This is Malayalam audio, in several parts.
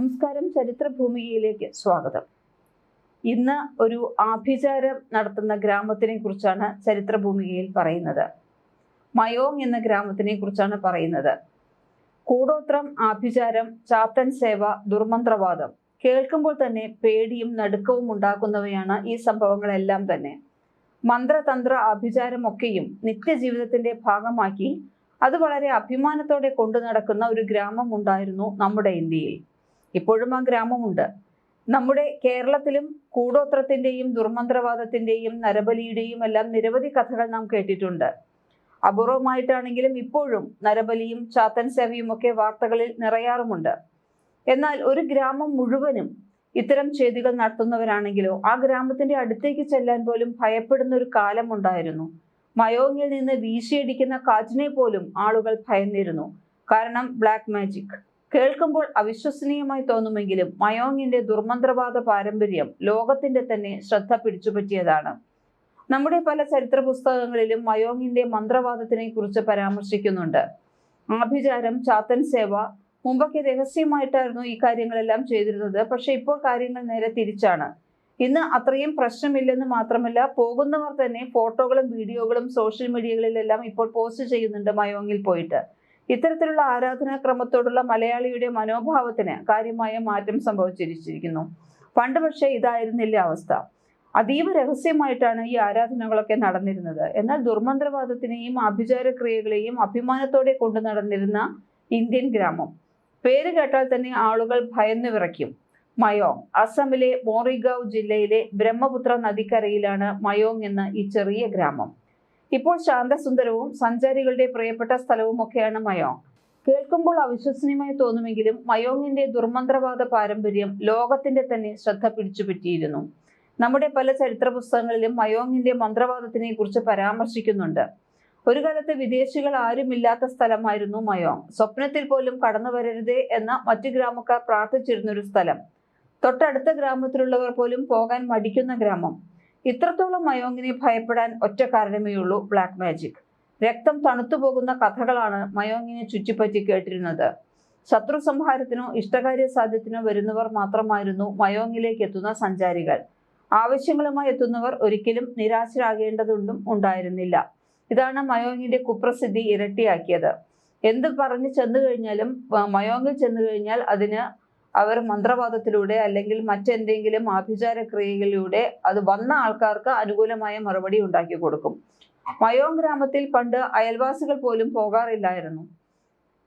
നമസ്കാരം. ചരിത്രഭൂമികയിലേക്ക് സ്വാഗതം. ഇന്ന് ഒരു ആഭിചാരം നടത്തുന്ന ഗ്രാമത്തിനെ കുറിച്ചാണ് ചരിത്രഭൂമികയിൽ പറയുന്നത്. മയോങ് എന്ന ഗ്രാമത്തിനെ കുറിച്ചാണ് പറയുന്നത്. കൂടോത്രം ആഭിചാരം ചാത്തൻ സേവ ദുർമന്ത്രവാദം കേൾക്കുമ്പോൾ തന്നെ പേടിയും നടുക്കവും ഉണ്ടാക്കുന്നവയാണ് ഈ സംഭവങ്ങളെല്ലാം തന്നെ. മന്ത്രതന്ത്ര ആഭിചാരമൊക്കെയും നിത്യജീവിതത്തിന്റെ ഭാഗമാക്കി അത് വളരെ അഭിമാനത്തോടെ കൊണ്ടു നടക്കുന്ന ഒരു ഗ്രാമം ഉണ്ടായിരുന്നു നമ്മുടെ ഇന്ത്യയിൽ. ഇപ്പോഴും ആ ഗ്രാമമുണ്ട്. നമ്മുടെ കേരളത്തിലും കൂടോത്രത്തിന്റെയും ദുർമന്ത്രവാദത്തിന്റെയും നരബലിയുടെയും എല്ലാം നിരവധി കഥകൾ നാം കേട്ടിട്ടുണ്ട്. അപൂർവമായിട്ടാണെങ്കിലും ഇപ്പോഴും നരബലിയും ചാത്തൻ സേവയും ഒക്കെ വാർത്തകളിൽ നിറയാറുമുണ്ട്. എന്നാൽ ഒരു ഗ്രാമം മുഴുവനും ഇത്തരം ചെയ്തികൾ നടത്തുന്നവരാണെങ്കിലോ ആ ഗ്രാമത്തിന്റെ അടുത്തേക്ക് ചെല്ലാൻ പോലും ഭയപ്പെടുന്ന ഒരു കാലമുണ്ടായിരുന്നു മയോങ്ങിൽ നിന്ന് വീശിയടിക്കുന്ന കാറ്റിനെ പോലും ആളുകൾ ഭയന്നിരുന്നു. കാരണം ബ്ലാക്ക് മാജിക്. കേൾക്കുമ്പോൾ അവിശ്വസനീയമായി തോന്നുമെങ്കിലും മയോങ്ങിന്റെ ദുർമന്ത്രവാദ പാരമ്പര്യം ലോകത്തിന്റെ തന്നെ ശ്രദ്ധ പിടിച്ചുപറ്റിയതാണ്. നമ്മുടെ പല ചരിത്ര പുസ്തകങ്ങളിലും മയോങ്ങിന്റെ മന്ത്രവാദത്തിനെ കുറിച്ച് പരാമർശിക്കുന്നുണ്ട്. ആഭിചാരം ചാത്തൻ സേവ മുമ്പൊക്കെ രഹസ്യമായിട്ടായിരുന്നു ഈ കാര്യങ്ങളെല്ലാം ചെയ്തിരുന്നത്. പക്ഷെ ഇപ്പോൾ കാര്യങ്ങൾ നേരെ തിരിച്ചാണ്. ഇന്ന് അത്രയും പ്രശ്നമില്ലെന്ന് മാത്രമല്ല പോകുന്നവർ തന്നെ ഫോട്ടോകളും വീഡിയോകളും സോഷ്യൽ മീഡിയകളിലെല്ലാം ഇപ്പോൾ പോസ്റ്റ് ചെയ്യുന്നുണ്ട് മയോങ്ങിൽ പോയിട്ട്. ഇത്തരത്തിലുള്ള ആരാധനാക്രമത്തോടുള്ള മലയാളിയുടെ മനോഭാവത്തിന് കാര്യമായ മാറ്റം സംഭവിച്ചിരിച്ചിരിക്കുന്നു. പണ്ട് പക്ഷേ ഇതായിരുന്നില്ല അവസ്ഥ. അതീവ രഹസ്യമായിട്ടാണ് ഈ ആരാധനകളൊക്കെ നടന്നിരുന്നത്. എന്നാൽ ദുർമന്ത്രവാദത്തിനെയും ആഭിചാരക്രിയകളെയും അഭിമാനത്തോടെ കൊണ്ടു നടന്നിരുന്ന ഇന്ത്യൻ ഗ്രാമം. പേര് കേട്ടാൽ തന്നെ ആളുകൾ ഭയന്നു വിറയ്ക്കും. മയോങ് അസമിലെ മോറിഗാവ് ജില്ലയിലെ ബ്രഹ്മപുത്ര നദിക്കരയിലാണ് മയോങ് എന്ന ഈ ചെറിയ ഗ്രാമം. ഇപ്പോൾ ശാന്തസുന്ദരവും സഞ്ചാരികളുടെ പ്രിയപ്പെട്ട സ്ഥലവുമൊക്കെയാണ് മയോങ്. കേൾക്കുമ്പോൾ അവിശ്വസനീയമായി തോന്നുമെങ്കിലും മയോങ്ങിന്റെ ദുർമന്ത്രവാദ പാരമ്പര്യം ലോകത്തിന്റെ തന്നെ ശ്രദ്ധ പിടിച്ചുപറ്റിയിരുന്നു. നമ്മുടെ പല ചരിത്ര പുസ്തകങ്ങളിലും മയോങ്ങിന്റെ മന്ത്രവാദത്തിനെ കുറിച്ച് പരാമർശിക്കുന്നുണ്ട്. ഒരു കാലത്ത് വിദേശികൾ ആരുമില്ലാത്ത സ്ഥലമായിരുന്നു മയോങ്. സ്വപ്നത്തിൽ പോലും കടന്നു വരരുതേ എന്ന മറ്റു ഗ്രാമക്കാർ പ്രാർത്ഥിച്ചിരുന്നൊരു സ്ഥലം. തൊട്ടടുത്ത ഗ്രാമത്തിലുള്ളവർ പോലും പോകാൻ മടിക്കുന്ന ഗ്രാമം. ഇത്രത്തോളം മയോങ്ങിനെ ഭയപ്പെടാൻ ഒറ്റ കാരണമേ ഉള്ളൂ ബ്ലാക്ക് മാജിക് രക്തം തണുത്തു പോകുന്ന കഥകളാണ് മയോങ്ങിനെ ചുറ്റിപ്പറ്റി കേട്ടിരുന്നത്. ശത്രു സംഹാരത്തിനോ ഇഷ്ടകാര്യ സാധ്യത്തിനോ വരുന്നവർ മാത്രമായിരുന്നു മയോങ്ങിലേക്ക് എത്തുന്ന സഞ്ചാരികൾ. ആവശ്യങ്ങളുമായി എത്തുന്നവർ ഒരിക്കലും നിരാശരാകേണ്ടതുണ്ടും ഉണ്ടായിരുന്നില്ല. ഇതാണ് മയോങ്ങിന്റെ കുപ്രസിദ്ധി ഇരട്ടിയാക്കിയത്. എന്ത് പറഞ്ഞു ചെന്നു കഴിഞ്ഞാലും മയോങ്ങിൽ ചെന്നു കഴിഞ്ഞാൽ അതിന് അവർ മന്ത്രവാദത്തിലൂടെ അല്ലെങ്കിൽ മറ്റെന്തെങ്കിലും ആഭിചാര ക്രിയകളിലൂടെ അത് വന്ന ആൾക്കാർക്ക് അനുകൂലമായ മറുപടി ഉണ്ടാക്കി കൊടുക്കും. മയോങ് ഗ്രാമത്തിൽ പണ്ട് അയൽവാസികൾ പോലും പോകാറില്ലായിരുന്നു.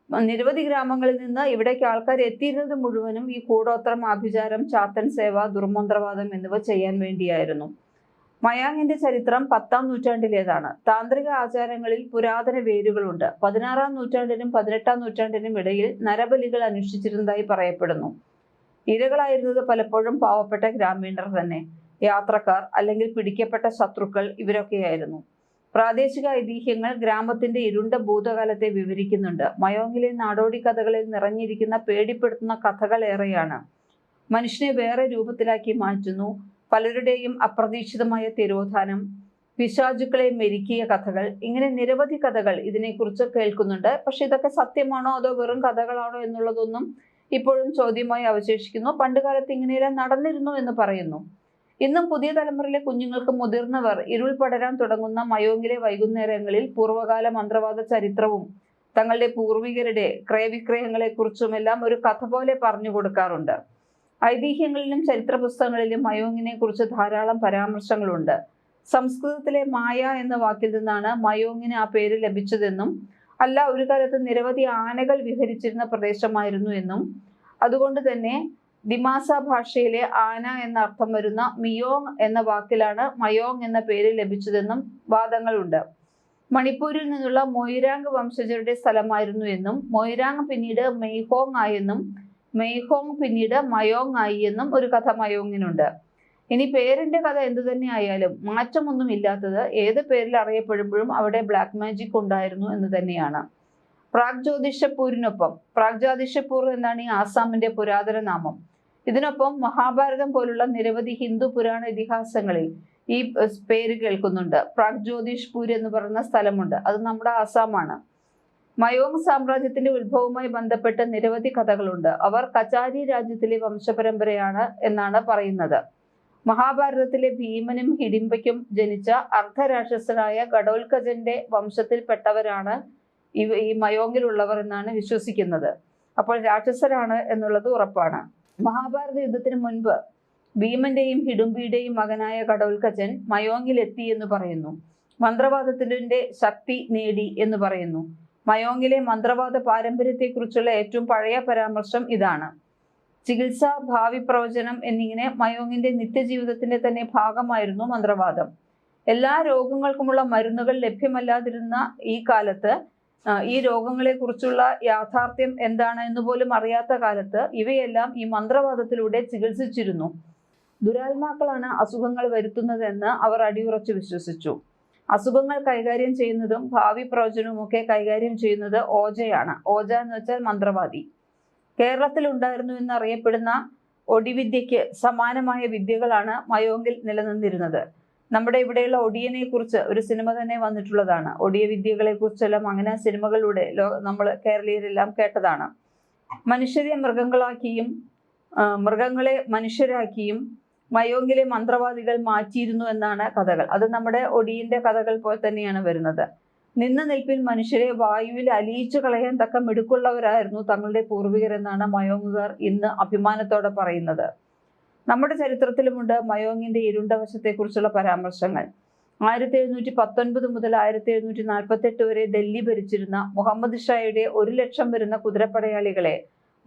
നിരവധി ഗ്രാമങ്ങളിൽ നിന്ന് ഇവിടേക്ക് ആൾക്കാർ എത്തിയിരുന്നത് മുഴുവനും ഈ കൂടോത്രം ആഭിചാരം ചാത്തൻ സേവ ദുർമന്ത്രവാദം എന്നിവ ചെയ്യാൻ വേണ്ടിയായിരുന്നു. മയാങ്ങിന്റെ ചരിത്രം പത്താം നൂറ്റാണ്ടിലേതാണ്. താന്ത്രിക ആചാരങ്ങളിൽ പുരാതന വേരുകളുണ്ട്. പതിനാറാം നൂറ്റാണ്ടിനും പതിനെട്ടാം നൂറ്റാണ്ടിനും ഇടയിൽ നരബലികൾ അനുഷ്ഠിച്ചിരുന്നതായി പറയപ്പെടുന്നു. ഇരകളായിരുന്നത് പലപ്പോഴും പാവപ്പെട്ട ഗ്രാമീണർ തന്നെ. യാത്രക്കാർ അല്ലെങ്കിൽ പിടിക്കപ്പെട്ട ശത്രുക്കൾ ഇവരൊക്കെയായിരുന്നു. പ്രാദേശിക ഐതിഹ്യങ്ങൾ ഗ്രാമത്തിന്റെ ഇരുണ്ട ഭൂതകാലത്തെ വിവരിക്കുന്നുണ്ട്. മയോങ്ങിലെ നാടോടി കഥകളിൽ നിറഞ്ഞിരിക്കുന്ന പേടിപ്പെടുത്തുന്ന കഥകൾ ഏറെയാണ് മനുഷ്യനെ വേറെ രൂപത്തിലാക്കി മാറ്റുന്നു. പലരുടെയും അപ്രതീക്ഷിതമായ തിരോധാനം പിശാചുക്കളെ മെരുക്കിയ കഥകൾ ഇങ്ങനെ നിരവധി കഥകൾ ഇതിനെക്കുറിച്ച് കേൾക്കുന്നുണ്ട്. പക്ഷെ ഇതൊക്കെ സത്യമാണോ അതോ വെറും കഥകളാണോ എന്നുള്ളതൊന്നും ഇപ്പോഴും ചോദ്യമായി അവശേഷിക്കുന്നു. പണ്ടുകാലത്ത് ഇങ്ങനെയെല്ലാം നടന്നിരുന്നു എന്ന് പറയുന്നു. ഇന്നും പുതിയ തലമുറയിലെ കുഞ്ഞുങ്ങൾക്ക് മുതിർന്നവർ ഇരുൾ പടരാൻ തുടങ്ങുന്ന മയോങ്ങിലെ വൈകുന്നേരങ്ങളിൽ പൂർവകാല മന്ത്രവാദ ചരിത്രവും തങ്ങളുടെ പൂർവികരുടെ ക്രയവിക്രയങ്ങളെക്കുറിച്ചും എല്ലാം ഒരു കഥ പോലെ പറഞ്ഞു കൊടുക്കാറുണ്ട്. ഐതിഹ്യങ്ങളിലും ചരിത്ര പുസ്തകങ്ങളിലും മയോങ്ങിനെ കുറിച്ച് ധാരാളം പരാമർശങ്ങളുണ്ട്. സംസ്കൃതത്തിലെ മായ എന്ന വാക്കിൽ നിന്നാണ് മയോങ്ങിന് ആ പേര് ലഭിച്ചതെന്നും അല്ല ഒരു കാലത്ത് നിരവധി ആനകൾ വിഹരിച്ചിരുന്ന പ്രദേശമായിരുന്നു എന്നും. അതുകൊണ്ട് തന്നെ ദിമാസ ഭാഷയിലെ ആന എന്ന അർത്ഥം വരുന്ന മിയോങ് എന്ന വാക്കിലാണ് മയോങ് എന്ന പേര് ലഭിച്ചതെന്നും വാദങ്ങളുണ്ട്. മണിപ്പൂരിൽ നിന്നുള്ള മൊയ്രാങ് വംശജരുടെ സ്ഥലമായിരുന്നു എന്നും മൊയ്രാങ് പിന്നീട് മെയ്ഹോങ് ആയെന്നും മെയ്ഹോങ് പിന്നീട് മയോങ് ആയി എന്നും ഒരു കഥ മയോങ്ങിനുണ്ട്. ഇനി പേരിന്റെ കഥ എന്തു തന്നെ ആയാലും മാറ്റമൊന്നും ഇല്ലാത്തത് ഏത് പേരിൽ അറിയപ്പെടുമ്പോഴും അവിടെ ബ്ലാക്ക് മാജിക് ഉണ്ടായിരുന്നു എന്ന് തന്നെയാണ്. പ്രാഗ്ജ്യോതിഷപ്പൂരിനൊപ്പം പ്രാഗ്ജ്യോതിഷപ്പൂർ എന്നാണ് ഈ ആസാമിന്റെ പുരാതന നാമം. ഇതിനൊപ്പം മഹാഭാരതം പോലുള്ള നിരവധി ഹിന്ദു പുരാണ ഇതിഹാസങ്ങളിൽ ഈ പേര് കേൾക്കുന്നുണ്ട്. പ്രാഗ്ജ്യോതിഷ്പൂർ എന്ന് പറയുന്ന സ്ഥലമുണ്ട്. അത് നമ്മുടെ ആസാമാണ്. മയോങ് സാമ്രാജ്യത്തിന്റെ ഉത്ഭവവുമായി ബന്ധപ്പെട്ട് നിരവധി കഥകളുണ്ട്. അവർ കചാരി രാജ്യത്തിലെ വംശപരമ്പരയാണ് എന്നാണ് പറയുന്നത്. മഹാഭാരതത്തിലെ ഭീമനും ഹിഡിംബയ്ക്കും ജനിച്ച അർദ്ധരാക്ഷസനായ ഘടോൽക്കജന്റെ വംശത്തിൽപ്പെട്ടവരാണ് ഇവ ഈ മയോങ്ങിലുള്ളവർ എന്നാണ് വിശ്വസിക്കുന്നത്. അപ്പോൾ രാക്ഷസരാണ് എന്നുള്ളത് ഉറപ്പാണ്. മഹാഭാരത യുദ്ധത്തിന് മുൻപ് ഭീമന്റെയും ഹിഡുംബിയുടെയും മകനായ ഘടോൽക്കജൻ മയോങ്ങിലെത്തി എന്ന് പറയുന്നു. മന്ത്രവാദത്തിന്റെ ശക്തി നേടി എന്ന് പറയുന്നു. മയോങ്ങിലെ മന്ത്രവാദ പാരമ്പര്യത്തെക്കുറിച്ചുള്ള ഏറ്റവും പഴയ പരാമർശം ഇതാണ്. ചികിത്സ ഭാവി പ്രവചനം എന്നിങ്ങനെ മയോങ്ങിന്റെ നിത്യജീവിതത്തിന്റെ തന്നെ ഭാഗമായിരുന്നു മന്ത്രവാദം. എല്ലാ രോഗങ്ങൾക്കുമുള്ള മരുന്നുകൾ ലഭ്യമല്ലാതിരുന്ന ഈ കാലത്ത് ഈ രോഗങ്ങളെക്കുറിച്ചുള്ള യാഥാർത്ഥ്യം എന്താണ് എന്ന് പോലും അറിയാത്ത കാലത്ത് ഇവയെല്ലാം ഈ മന്ത്രവാദത്തിലൂടെ ചികിത്സിച്ചിരുന്നു. ദുരാത്മാക്കളാണ് അസുഖങ്ങൾ വരുത്തുന്നതെന്ന് അവർ അടിയുറച്ചു വിശ്വസിച്ചു. അസുഖങ്ങൾ കൈകാര്യം ചെയ്യുന്നതും ഭാവി പ്രവചനവും ഒക്കെ കൈകാര്യം ചെയ്യുന്നത് ഓജയാണ്. ഓജ എന്ന് വെച്ചാൽ മന്ത്രവാദി. കേരളത്തിൽ ഉണ്ടായിരുന്നു എന്നറിയപ്പെടുന്ന ഒടിവിദ്യയ്ക്ക് സമാനമായ വിദ്യകളാണ് മയോങ്കിൽ നിലനിന്നിരുന്നത്. നമ്മുടെ ഇവിടെയുള്ള ഒടിയനെ കുറിച്ച് ഒരു സിനിമ തന്നെ വന്നിട്ടുള്ളതാണ്. ഒടിയ വിദ്യകളെ കുറിച്ചെല്ലാം അങ്ങനെ സിനിമകളിലൂടെ നമ്മൾ കേരളീയരെല്ലാം കേട്ടതാണ്. മനുഷ്യരെ മൃഗങ്ങളാക്കിയും മൃഗങ്ങളെ മനുഷ്യരാക്കിയും മയോങ്കിലെ മന്ത്രവാദികൾ മാറ്റിയിരുന്നു എന്നാണ് കഥകൾ. അത് നമ്മുടെ ഒടിയന്റെ കഥകൾ പോലെ തന്നെയാണ് വരുന്നത്. നിന്ന നിൽപ്പിൽ മനുഷ്യരെ വായുവിൽ അലിയിച്ചു കളയാൻ തക്ക മിടുക്കുള്ളവരായിരുന്നു തങ്ങളുടെ പൂർവികരെന്നാണ് മയോങ്ങുകാർ ഇന്ന് അഭിമാനത്തോടെ പറയുന്നത്. നമ്മുടെ ചരിത്രത്തിലുമുണ്ട് മയോങ്ങിന്റെ ഇരുണ്ട വശത്തെക്കുറിച്ചുള്ള പരാമർശങ്ങൾ. ആയിരത്തി എഴുന്നൂറ്റി പത്തൊൻപത് മുതൽ ആയിരത്തി എഴുന്നൂറ്റി നാൽപ്പത്തി എട്ട് വരെ ഡൽഹി ഭരിച്ചിരുന്ന മുഹമ്മദ് ഷായുടെ ഒരു ലക്ഷം വരുന്ന കുതിരപ്പടയാളികളെ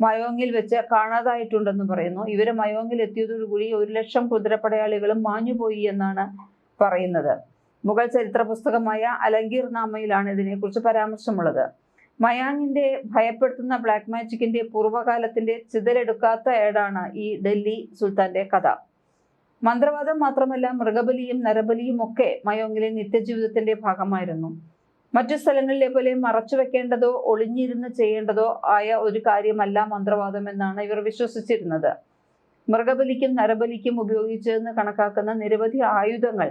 മയോങ്ങിൽ വെച്ച് കാണാതായിട്ടുണ്ടെന്ന് പറയുന്നു. ഇവർ മയോങ്ങിൽ എത്തിയതോടുകൂടി ഒരു ലക്ഷം കുതിരപ്പടയാളികളും മാഞ്ഞുപോയി എന്നാണ് പറയുന്നത്. മുഗൾ ചരിത്ര പുസ്തകമായ അലങ്കീർ നാമയിലാണ് ഇതിനെക്കുറിച്ച് പരാമർശമുള്ളത്. മയാങ്ങിന്റെ ഭയപ്പെടുത്തുന്ന ബ്ലാക്ക് മാജിക്കിന്റെ പൂർവകാലത്തിന്റെ ചിതലെടുക്കാത്ത ഏടാണ് ഈ ഡൽഹി സുൽത്താന്റെ കഥ. മന്ത്രവാദം മാത്രമല്ല മൃഗബലിയും നരബലിയും ഒക്കെ മയോങ്ങിലെ നിത്യജീവിതത്തിന്റെ ഭാഗമായിരുന്നു. മറ്റു സ്ഥലങ്ങളിലെ പോലെ മറച്ചു വെക്കേണ്ടതോ ഒളിഞ്ഞിരുന്ന് ചെയ്യേണ്ടതോ ആയ ഒരു കാര്യമല്ല മന്ത്രവാദം എന്നാണ് ഇവർ വിശ്വസിച്ചിരുന്നത്. മൃഗബലിക്കും നരബലിക്കും ഉപയോഗിച്ചതെന്ന് കണക്കാക്കുന്ന നിരവധി ആയുധങ്ങൾ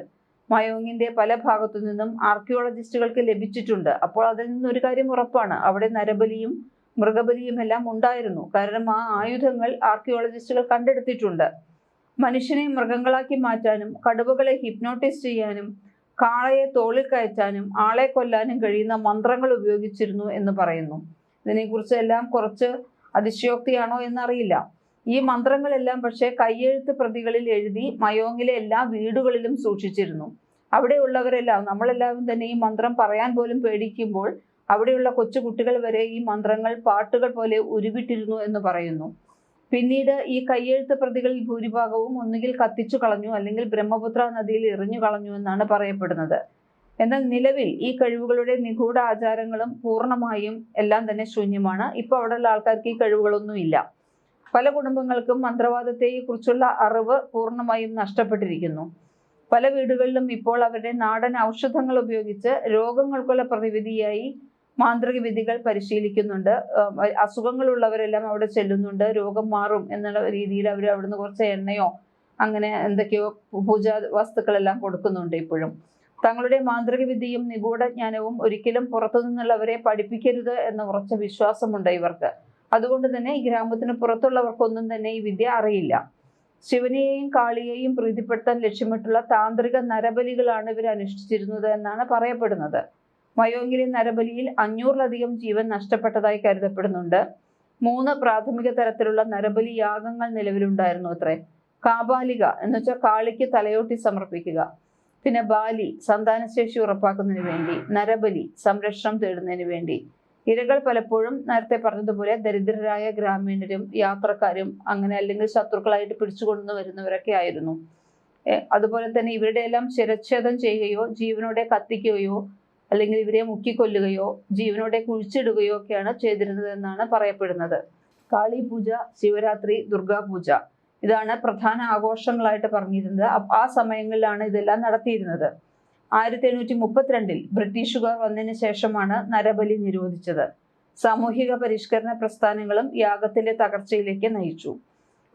മയോങ്ങിന്റെ പല ഭാഗത്തു നിന്നും ആർക്കിയോളജിസ്റ്റുകൾക്ക് ലഭിച്ചിട്ടുണ്ട്. അപ്പോൾ അതിൽ നിന്നൊരു കാര്യം ഉറപ്പാണ്. അവിടെ നരബലിയും മൃഗബലിയും എല്ലാം ഉണ്ടായിരുന്നു. കാരണം ആ ആയുധങ്ങൾ ആർക്കിയോളജിസ്റ്റുകൾ കണ്ടെടുത്തിട്ടുണ്ട്. മനുഷ്യനെ മൃഗങ്ങളാക്കി മാറ്റാനും കടുവകളെ ഹിപ്നോട്ടിസ് ചെയ്യാനും കാളയെ തോളിൽ കയറ്റാനും ആളെ കൊല്ലാനും കഴിയുന്ന മന്ത്രങ്ങൾ ഉപയോഗിച്ചിരുന്നു എന്ന് പറയുന്നു. ഇതിനെക്കുറിച്ച് എല്ലാം കുറച്ച് അതിശയോക്തിയാണോ എന്നറിയില്ല. ഈ മന്ത്രങ്ങളെല്ലാം പക്ഷേ കയ്യെഴുത്ത് പ്രതികളിൽ എഴുതി മയോങ്ങിലെ എല്ലാ വീടുകളിലും സൂക്ഷിച്ചിരുന്നു. അവിടെയുള്ളവരെല്ലാം നമ്മളെല്ലാവരും തന്നെ ഈ മന്ത്രം പറയാൻ പോലും പേടിക്കുമ്പോൾ അവിടെയുള്ള കൊച്ചുകുട്ടികൾ വരെ ഈ മന്ത്രങ്ങൾ പാട്ടുകൾ പോലെ ഉരുവിട്ടിരുന്നു എന്ന് പറയുന്നു. പിന്നീട് ഈ കയ്യെഴുത്ത് പ്രതികളിൽ ഭൂരിഭാഗവും ഒന്നുകിൽ കത്തിച്ചു കളഞ്ഞു അല്ലെങ്കിൽ ബ്രഹ്മപുത്ര നദിയിൽ എറിഞ്ഞു കളഞ്ഞു എന്നാണ് പറയപ്പെടുന്നത്. എന്നാൽ നിലവിൽ ഈ കഴിവുകളുടെ നിഗൂഢ ആചാരങ്ങളും പൂർണമായും എല്ലാം തന്നെ ശൂന്യമാണ്. ഇപ്പോൾ അവിടെയുള്ള ആൾക്കാർക്ക് ഈ കഴിവുകളൊന്നുമില്ല പല കുടുംബങ്ങൾക്കും മന്ത്രവാദത്തെ കുറിച്ചുള്ള അറിവ് പൂർണമായും നഷ്ടപ്പെട്ടിരിക്കുന്നു. പല വീടുകളിലും ഇപ്പോൾ അവരുടെ നാടൻ ഔഷധങ്ങൾ ഉപയോഗിച്ച് രോഗങ്ങൾക്കുള്ള പ്രതിവിധിയായി മാന്ത്രിക വിധികൾ പരിശീലിക്കുന്നുണ്ട് അസുഖങ്ങളുള്ളവരെല്ലാം അവിടെ ചെല്ലുന്നുണ്ട്. രോഗം മാറും എന്നുള്ള രീതിയിൽ അവർ അവിടുന്ന് കുറച്ച് എണ്ണയോ അങ്ങനെ എന്തൊക്കെയോ പൂജാ വസ്തുക്കളെല്ലാം കൊടുക്കുന്നുണ്ട് ഇപ്പോഴും. തങ്ങളുടെ മാന്ത്രിക വിദ്യയും നിഗൂഢജ്ഞാനവും ഒരിക്കലും പുറത്തു നിന്നുള്ളവരെ പഠിപ്പിക്കരുത് എന്ന ഉറച്ച വിശ്വാസമുണ്ട് ഇവർക്ക്. അതുകൊണ്ട് തന്നെ ഈ ഗ്രാമത്തിന് പുറത്തുള്ളവർക്കൊന്നും തന്നെ ഈ വിദ്യ അറിയില്ല. ശിവനെയും കാളിയെയും പ്രീതിപ്പെടുത്താൻ ലക്ഷ്യമിട്ടുള്ള താന്ത്രിക നരബലികളാണ് ഇവർ അനുഷ്ഠിച്ചിരുന്നത് എന്നാണ് പറയപ്പെടുന്നത്. മയോങ്കിലെ നരബലിയിൽ അഞ്ഞൂറിലധികം ജീവൻ നഷ്ടപ്പെട്ടതായി കരുതപ്പെടുന്നുണ്ട്. മൂന്ന് പ്രാഥമിക തരത്തിലുള്ള നരബലി യാഗങ്ങൾ നിലവിലുണ്ടായിരുന്നു അത്രേ. കാബാലിക എന്ന് വെച്ചാൽ കാളിക്ക് തലയോട്ടി സമർപ്പിക്കുക. പിന്നെ ബാലി സന്താനശേഷി ഉറപ്പാക്കുന്നതിന് വേണ്ടി നരബലി സംരക്ഷണം തേടുന്നതിന് വേണ്ടി. ഇരകൾ പലപ്പോഴും നേരത്തെ പറഞ്ഞതുപോലെ ദരിദ്രരായ ഗ്രാമീണരും യാത്രക്കാരും അങ്ങനെ അല്ലെങ്കിൽ ശത്രുക്കളായിട്ട് പിടിച്ചുകൊണ്ടു വരുന്നവരൊക്കെ ആയിരുന്നു. അതുപോലെ തന്നെ ഇവരുടെ എല്ലാം ശിരച്ഛേദം ചെയ്യുകയോ ജീവനോടെ കത്തിക്കുകയോ അല്ലെങ്കിൽ ഇവരെ മുക്കിക്കൊല്ലുകയോ ജീവനോടെ കുഴിച്ചിടുകയോ ഒക്കെയാണ് ചെയ്തിരുന്നത് എന്നാണ് പറയപ്പെടുന്നത്. കാളി പൂജ ശിവരാത്രി ദുർഗാപൂജ ഇതാണ് പ്രധാന ആഘോഷങ്ങളായിട്ട് പറഞ്ഞിരുന്നത്. ആ സമയങ്ങളിലാണ് ഇതെല്ലാം നടത്തിയിരുന്നത്. ആയിരത്തി എണ്ണൂറ്റി മുപ്പത്തിരണ്ടിൽ ബ്രിട്ടീഷുകാർ വന്നതിന് ശേഷമാണ് നരബലി നിരോധിച്ചത്. സാമൂഹിക പരിഷ്കരണ പ്രസ്ഥാനങ്ങളും യാഗത്തിന്റെ തകർച്ചയിലേക്ക് നയിച്ചു.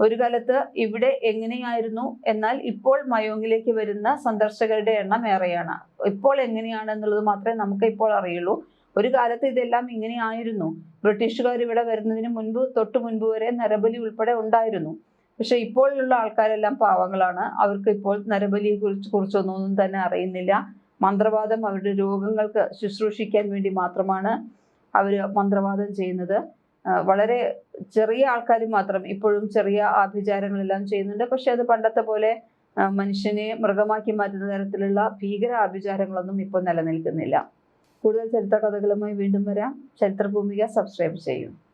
ഒരു കാലത്ത് ഇവിടെ എങ്ങനെയായിരുന്നു? എന്നാൽ ഇപ്പോൾ മയോങ്ങിലേക്ക് വരുന്ന സന്ദർശകരുടെ എണ്ണം ഏറെയാണ്. ഇപ്പോൾ എങ്ങനെയാണ് എന്നുള്ളത് മാത്രമേ നമുക്ക് ഇപ്പോൾ അറിയുള്ളൂ. ഒരു കാലത്ത് ഇതെല്ലാം ഇങ്ങനെയായിരുന്നു. ബ്രിട്ടീഷുകാർ ഇവിടെ വരുന്നതിന് മുൻപ് തൊട്ടു മുൻപ് വരെ നരബലി ഉൾപ്പെടെ ഉണ്ടായിരുന്നു. പക്ഷെ ഇപ്പോഴുള്ള ആൾക്കാരെല്ലാം പാവങ്ങളാണ്. അവർക്ക് ഇപ്പോൾ നരബലിയെ കുറിച്ച് കുറിച്ചൊന്നും തന്നെ അറിയുന്നില്ല. മന്ത്രവാദം അവരുടെ രോഗങ്ങൾക്ക് ശുശ്രൂഷിക്കാൻ വേണ്ടി മാത്രമാണ് അവർ മന്ത്രവാദം ചെയ്യുന്നത്. വളരെ ചെറിയ ആൾക്കാർ മാത്രം ഇപ്പോഴും ചെറിയ ആഭിചാരങ്ങളെല്ലാം ചെയ്യുന്നുണ്ട്. പക്ഷെ അത് പണ്ടത്തെ പോലെ മനുഷ്യനെ മൃഗമാക്കി മാറ്റുന്ന തരത്തിലുള്ള ഭീകര ആഭിചാരങ്ങളൊന്നും ഇപ്പൊ നിലനിൽക്കുന്നില്ല. കൂടുതൽ ചരിത്ര കഥകളുമായി വീണ്ടും വരാം. ചരിത്ര ഭൂമിക സബ്സ്ക്രൈബ് ചെയ്യും.